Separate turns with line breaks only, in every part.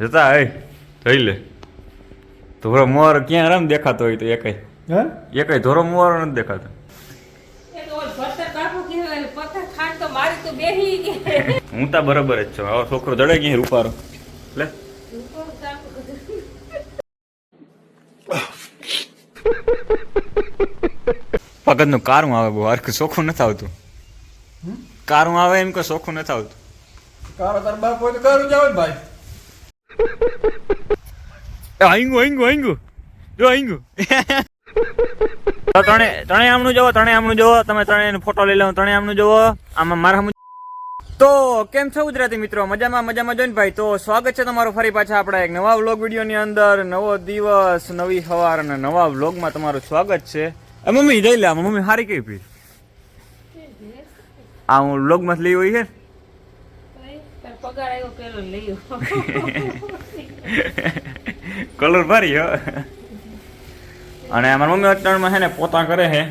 જતા એ જોઈ લે. ધોરો મોર ક્યાં રમ દેખાતો હોય તો એકાય.
હે?
એકાય ધોરો મોર નથી દેખાતો.
હું તો ઓલ ભરતર બાપુ કહેવાય, પથ્થર ખાન તો મારી તો બેહી ગઈ.
હું તા બરાબર જ છું. આવો છોકરો જડે ક્યાં રૂપારો. લે. પગતનું કારું આવે બહુ હરખું ચોખ્ખું નથી આવતું. કારું આવે એમ કે ચોખ્ખું નથી આવતું.
કારો તાર બાપ હોય તો કારું જાવ ભાઈ.
આઈંગુ આઈંગુ આઈંગુ જો આઈંગુ તો ત્રણે ત્રણે આમનું જોવો ત્રણે આમનું જોવો. તમે ત્રણેયનો ફોટો લઈ લો ત્રણે આમનું જોવો. આમાં મારા તો કેમ છો ગુજરાતી મિત્રો? મજામાં મજામાં જોઈને ભાઈ. તો સ્વાગત છે તમારું ફરી પાછા આપણા એક નવા વ્લોગ વિડીયોની અંદર. નવો દિવસ નવી સવાર અને નવા વ્લોગમાં તમારું સ્વાગત છે. એ મમ્મી જઈ લે મમ્મી હારી કઈ પી? આ હું વ્લોગમાં લઈ હોય છે.
પગાર આવ્યો પેલો લઈ
કલર ભરી હો. અને અમારા મમ્મી અટાણમાં છે ને પોતા કરે છે.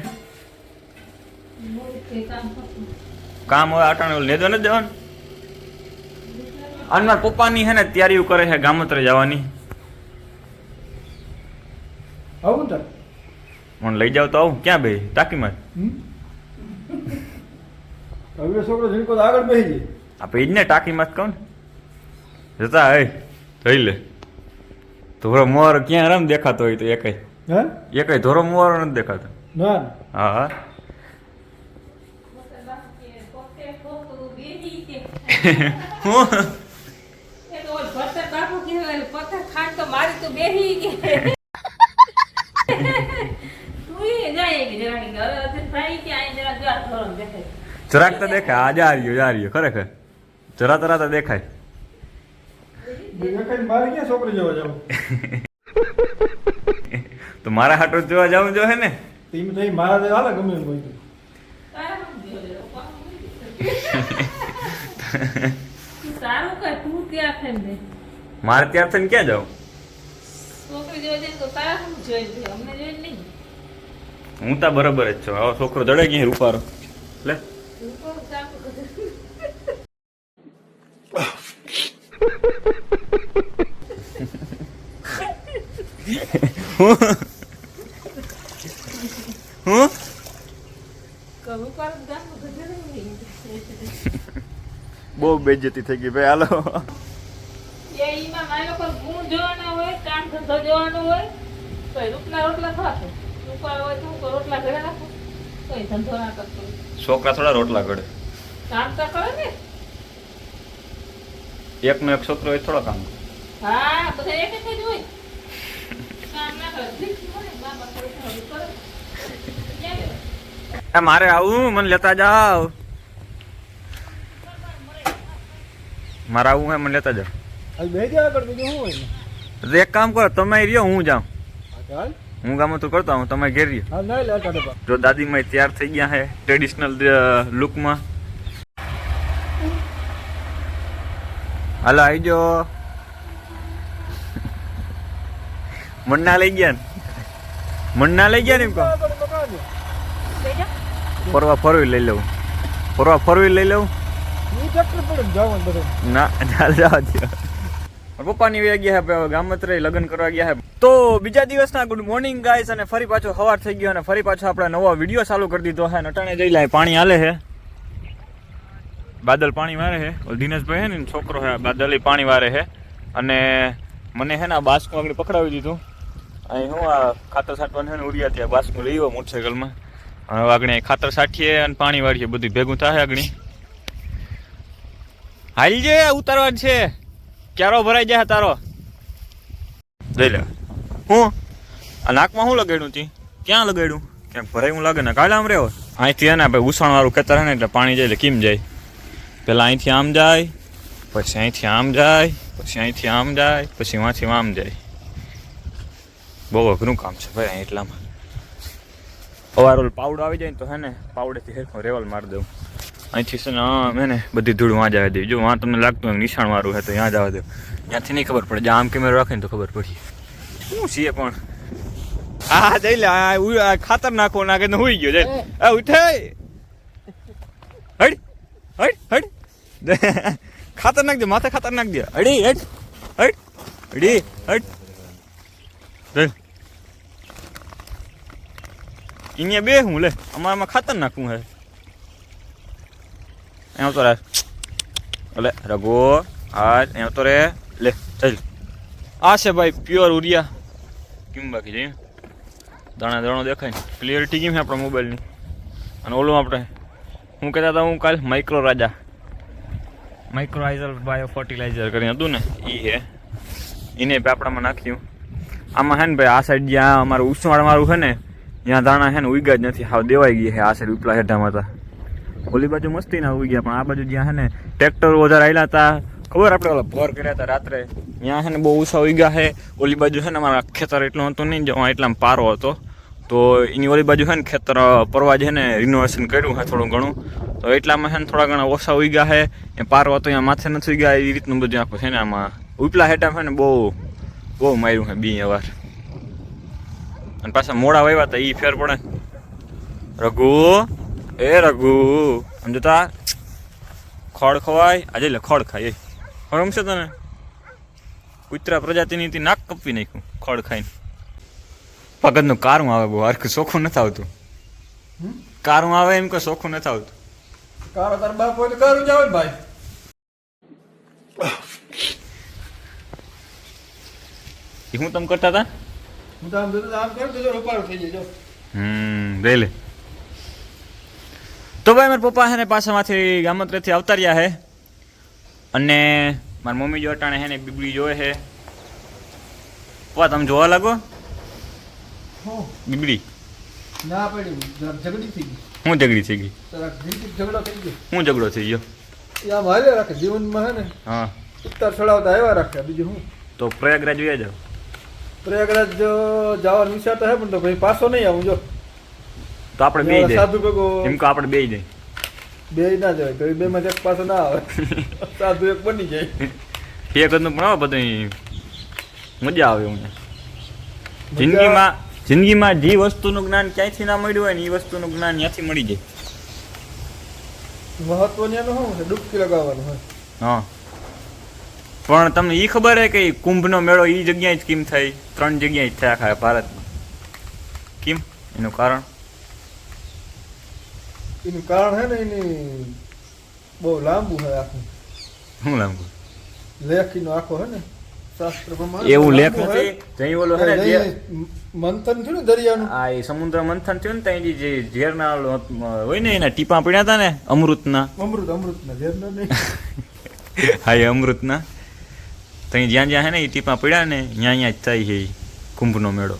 કામ
હોય અટાણે લેજો નથી જવાનું. અને મારા પપ્પાની છે ને તૈયારીઓ કરે છે ગામત્રે જવાની.
આવું તાર
મને લઈ જાવ તો આવું. ક્યાં બે ટાંકીમાં?
હવે છોકરો તો આગળ બેસી જાય.
આપણે જ ને ટાંકીમાં જ કહું ને. જતા હે. થઈ લે. ધોરો મોર ક્યાં રમ દેખાતો હોય તો એકાય.
હે?
એકાય ધોરો મોર નથી દેખાતો.
ના.
હા હા. જરાક તો દેખે આ જા રહ્યો ખરેખર. જરા તરા તો દેખાય.
બીજા કઈ મારે ક્યાં છોકરો જવા જાવ?
તો મારા હાટો જોવા જવું જો હે ને?
મારા
ત્યાર થઈને ક્યાં જાવ
છોકરી જોઈ જાય તો તારા શું જોઈ છે અમને જોઈ નહીં.
હું તા બરાબર જ છું. આવો છોકરો જડે ક્યાં રૂપારો. લે
ઉપર ચાપુ કીધું.
હું
કરું કરું ચાપુ કીધું.
બહુ બેજતી થઈ ગઈ ભાઈ હાલો
એ ઈમાં મારે લોકો ગુણ જોવાના હોય કામ ધંધો જોવાનો હોય તો એ રૂપના રોટલા ખાતો રૂપા હોય તો હું કોઈ રોટલા ઘરે રાખો. તો એ ધંધો ના કરતો. હોય.
છોકરા થોડા રોટલા ઘડે.
કામ તો કરે ને.
એકનો એક છોકરો એ થોડો કામ કરે.
હા બધા એક જ હોય કામ ના કરે ભીખ મળે મા બાપ થોડું થોડું કરે ક્યાં લેવાય?
એ મારે આવું મને લેતા જાવ મારે આવું હે મને લેતા જાવ
હાલ બે જા આગળ બીજું શું હોય ને?
તો એક કામ કરો તમે રહ્યો હું જાઉં
હા તો હાલ
હું ગામ તો કરતો હું તમે ઘેર રહ્યો
હાલ ના લે આટા ડબ્બા
જો દાદીમાં તૈયાર થઈ ગયા છે ટ્રેડિશનલ લુકમાં હાલો આવી જો. મન્ના લઈ ગયા ને? મન્ના લઈ ગયા ને એમ કહો. ફરવા ફરવી લઈ લઉં. ફરવા ફરવી લઈ લઉં?
ને
પપ્પાની વ્યા ગયા હે, હવે ગામત્રે લગ્ન કરવા ગયા હે. તો બીજા દિવસના ગુડ મોર્નિંગ ગાઈસ અને ફરી પાછો સવાર થઈ ગયો અને ફરી પાછો આપણે નવો વીડિયો ચાલુ કરી દીધો છે નટાણે જઈ લાય પાણી હાલે છે બાદલ પાણી વારે છે દિનેશભાઈ હે ને છોકરો છે બાદલ એ પાણી વારે છે અને મને હે ને આ બાસ્કું આગળ પકડાવી દીધું. અહીં હું આ ખાતર સાટવાનું છે ને ઉડિયા ત્યાં બાસ્કું લઈ આવ્યો મોટરસાઇકલમાં. હવે આગળ ખાતર સાઠીએ અને પાણી વાળીએ. બધું ભેગું થાય આગળ. હાલ જે ઉતારવા છે. ક્યારો ભરાઈ જાય તારો? લઈ લે. હું? આ નાકમાં શું લગાડ્યું તી? ક્યાં લગાડ્યું? ક્યાંક ભરાયું લાગે ને કાલે આમ રહ્યો? અહીંથી એના ભાઈ ઉસાણ વાળું ખેતર હે ને એટલે પાણી જાય એટલે કેમ જાય. પેલા અહીંથી આમ જાય, પછી અહીંથી આમ જાય, પછી અહીંથી આમ જાય, પછી વાંથી આમ જાય. બહુ અઘરું કામ છે ભાઈ એટલામાં. અવાર ઓલ પાવડો આવી જાય ને તો હે ને, પાવડેથી હેરખો રેવલ મારી દઉં. અહીંથી છે ને, આમ હે ને, બધી ધૂળ વાં જવા દેવી જો વાં તમને લાગતું હોય નિશાણ મારું છે તો ત્યાં જવા દેવું ત્યાંથી નહીં ખબર પડે. જ્યાં આમ કેમેરો રાખે ને તો ખબર પડી. શું છીએ પણ? હા જઈ લે, આ ખાતર નાખો નાખે તો હુઈ ગયો આ ઉઠે! હડ હડ હડ ખાતર નાખ દે, માથે ખાતર નાખ દે. અડી હટ હટ અડી હટ અહીંયા બે હું, લે. અમારામાં ખાતર નાખવું હે. એમ તો રે અલે, રઘુ હા એમ તો રે લે, ચાલ. આ છે ભાઈ પ્યોર ઉરિયા. કેમ બાકી જઈએ દાણા દાણો દેખાય ક્લિયરિટી કેમ છે આપણા મોબાઈલની અને ઓલું આપણે, હું કહેતા હતા હું કાલ માઇક્રો રાજા. માઇક્રોઆઇઝર બાયો ફર્ટિલાઇઝર કરીને હતું ને એ હે એને આપણામાં નાખ્યું. આમાં હે ને ભાઈ, આ સાઈડ જ્યાં અમારું ઉસવાળ મારું છે ને, ત્યાં દાણા છે ને ઉગ્યા જ નથી. હાવ દેવાઈ ગઈ છે આ સાઈડ ઉપલા હેઠામાં હતા ઓલી બાજુ મસ્તી ના ઉગ્યા, પણ આ બાજુ જ્યાં છે ને ટ્રેક્ટર વધારે આવેલા હતા. ખબર આપણે ઓલા ભોર કર્યા હતા રાત્રે? ત્યાં છે ને બહુ ઓછા ઉગ્યા છે. ઓલી બાજુ છે ને અમારા ખેતર એટલું હતું નહીં જવા એટલામાં પારો હતો. તો એની ઓલી બાજુ છે ને ખેતર પરવા છે ને રિનોવેશન કર્યું છે થોડું ઘણું. તો એટલામાં છે ને થોડા ઘણા ઓછા ઉગ્યા છે. એ પારવા હતો અહીંયા માથે નથી ઉગ્યા એ રીતનું બધું આખું છે ને આમાં. ઉપલા હેઠા છે ને બહુ બહુ માર્યું છે બી અવાર. અને પાછા મોડા વાવ્યા હતા એ ફેર પડે. રઘુ એ રઘુ સમજતા ખડ ખવાય. આજે લે ખડ ખાય એ. ખડ રમશે તને? કુતરા પ્રજાતિની થી નાક કપી નાખ્યું ખડ ખાઈને. પગતનું કારું આવે બહુ હરખું ચોખ્ખું નથી આવતું. કારું આવે એમ કે ચોખ્ખું નથી આવતું.
કારો તાર બાપ હોય તો કારું જાવ ભાઈ.
એ હું તમે કરતા હતા
હું તો આમ તો આમ કરું તો જો રૂપાળો થઈ જાય જો.
હમ રે લે. તો ભાઈ મારા પપ્પા છે ને પાછામાંથી ગામત્રેથી અવતાર્યા છે. અને મારી મમ્મી જો અટાણે છે ને બીબડી જોવે છે. પપ્પા તમે જોવા લાગો?
હું.
બીબડી.
ના પડી જરાક ઝઘડી થઈ ગઈ.
હું ઝઘડી થઈ ગઈ?
ઝઘડો થઈ ગયો.
હું ઝઘડો થઈ ગયો?
યા આમ રાખે જીવનમાં હે ને
હા.
ઉત્તર ચડાવતા આવ્યા રાખે બીજું હું?
તો પ્રયાગરાજ વયા જાવ
પ્રયાગરાજ જો જવાનો વિચાર તો હે પણ તો ભાઈ પાછો નહીં આવું જો.
તો આપણે બે જાય.
સાધુ ભેગો
એમ કે આપણે બે જાય.
બે ના જાય તો બે માં એક પાછો ના આવે. સાધુ એક બની જાય.
એક જ પણ આવે બધું મજા આવે અમને જિંદગીમાં જિંદગીમાં જે વસ્તુનું જ્ઞાન ક્યાંયથી ના મળ્યું હોય ને એ વસ્તુનું જ્ઞાન ત્યાંથી મળી જાય.
મહત્વની એનું શું છે? ડૂબકી લગાવવાનું હોય
હા. પણ તમને એ ખબર હે કે કુંભનો મેળો એ જગ્યાએ જ કેમ થાય? ત્રણ જગ્યાએ જ થાય આખા ભારતમાં. કેમ? એનું કારણ?
એનું કારણ હે ને એની બહુ લાંબુ હોય આખું.
શું લાંબુ?
લેખીનો આખો હે ને? શાસ્ત્ર પ્રમાણે
એવું લેખ નથી? જઈ ઓલો હે ને
મંથન થયું ને દરિયાનું?
આ એ સમુદ્ર મંથન થયું ને ત્યાં જે ઝેરના હોય ને એના ટીપા પડ્યા હતા ને અમૃતના.
અમૃત અમૃત ના ઝેરનો નહીં.
હા એ અમૃતના. ત્યાં જ્યાં જ્યાં હે ને એ ટીપા પડ્યા ને ત્યાં ત્યાં જ થાય છે કુંભનો મેળો.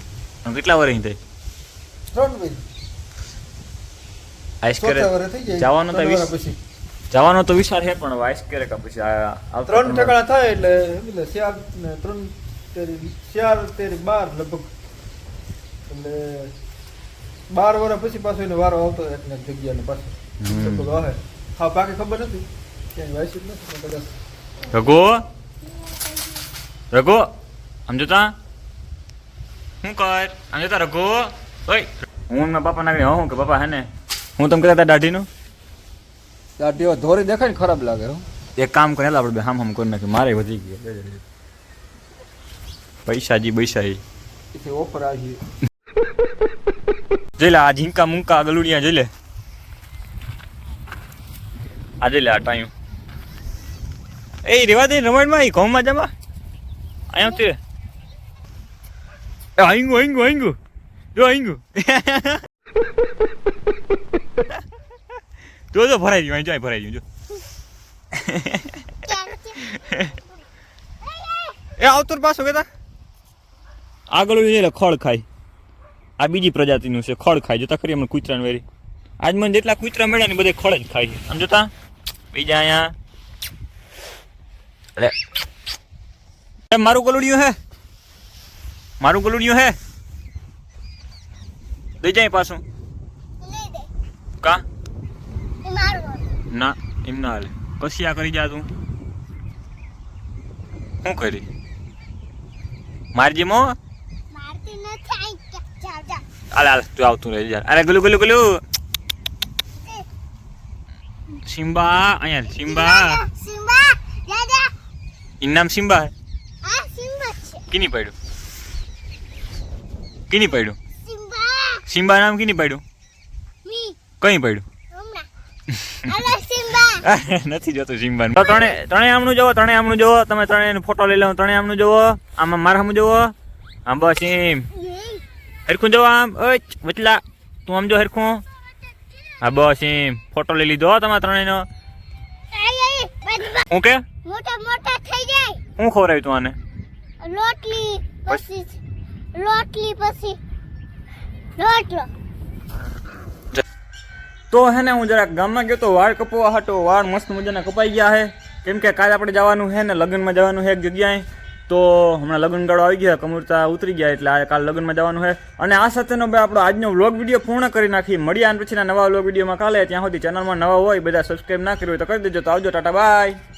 કેટલા વર્ષ થાય?
ત્રણ
વર્ષ કરે જવાનો તો
પછી.
જવાનો તો વિચાર છે પણ વાઇસ કરે કા પછી
ત્રણ ટકા થાય એટલે એટલે ત્રણ તેરી ચાર તેરી બાર લગભગ. એટલે બાર વર્ષ પછી પાછો એને વારો આવતો એટલે જગ્યાને પાછો. હા બાકી ખબર નથી. ક્યાંય વાંચ્યું જ નથી કદાચ.
રઘુ? રઘુ? આમ જોતા શું કર? આમ જોતા રઘુ? ઓય. હું મારા પાપા નાગરી હું કે બાપા હે ને હું તમે કહેતા હતા દાઢીનું?
દાઢીઓ ધોરી દેખાય ને ખરાબ લાગે હું.
એક કામ કરે આપણે હામ હામ કરી નાખી મારે વધી ગયા પૈસા જી પૈસા ઈ
એટલે ઓફર આવી.
જોઈ લે, આ ઝીંકા મુંકા ગલુડિયા જોઈ લે. આ જોઈ લે, આ ટાઈમ. એ, રેવા દે રમણમાં એ ઘઉંમાં જમા. અહીંયા તે આઈંગુ આઈંગુ આઈંગુ જો આઈંગુ જો જો, ભરાઈ ગયું, અહીં ભરાઈ ગયું, જો. એ, આવતો પાછો, કેતા. આગળ ખડ ખાય. આ બીજી પ્રજાતિનું છે ખડ ખાય જોતા ખરી અમને કૂતરાને વેરી. આજ મને જેટલા કૂતરા મળ્યા ને બધે ખડ જ ખાય છે. આમ જોતા? બીજા અહીંયા. મારું ગલુડિયું હે. મારું ગલુડિયું હે. દઈ જાય પાછું. કા? ના એમ ના હાલે. કશી આ કરી જા તું. શું કરી? મારજી મો
મારતી નથી આઈ જા જા
હાલ હાલ તું આવતું રહી જા અરે ગલું ગલું ગલું સિમ્બા અહીંયા સિમ્બા
સિમ્બા જા જા
એનું નામ સિમ્બા કીની પાડ્યું કીની પાડ્યું
સિમ્બા
નામ કીની પાડ્યું કઈ પાડ્યું નથી જોતું સિમ્બા ત્રણે ત્રણે આમનું જોવો ત્રણે આમનું જોવો તમે ત્રણે ફોટો લઈ લો ત્રણે આમનું જોવો આમાં મારા સામું જોવો આમ બસ એમ હરખું જોવો આમ ઓય વચલા તું આમ જો હરખું. હા બસ એમ. ફોટો લઈ લીધો તમારા ત્રણેયનો. હું કે?
મોટા મોટા થઈ જાય.
હું ખવડાવ્યું તું આને?
રોટલી પછી રોટલી પછી. રોટલો.
તો હે ને હું જરાક ગામમાં ગયો તો વાળ કપવા હતો. વાળ મસ્ત મજાના કપાઈ ગયા હે. કેમ કે કાલે આપણે જવાનું છે ને લગ્નમાં જવાનું છે એક જગ્યાએ. તો હમણાં લગ્ન ગાળો આવી ગયા, કમુરતા ઉતરી ગયા એટલે આ કાલ લગ્નમાં જવાનું છે. અને આ સાથેનો ભાઈ આપણો આજનો વ્લોગ વીડિયો પૂર્ણ કરી નાખી. મળીએ અને પછીના નવા વ્લોગ વિડીયોમાં કાલે. ત્યાં સુધી ચેનલમાં નવા હોય, બધા સબસ્ક્રાઈબ ના કર્યું હોય તો કરી દેજો. તો આવજો, ટાટા બાય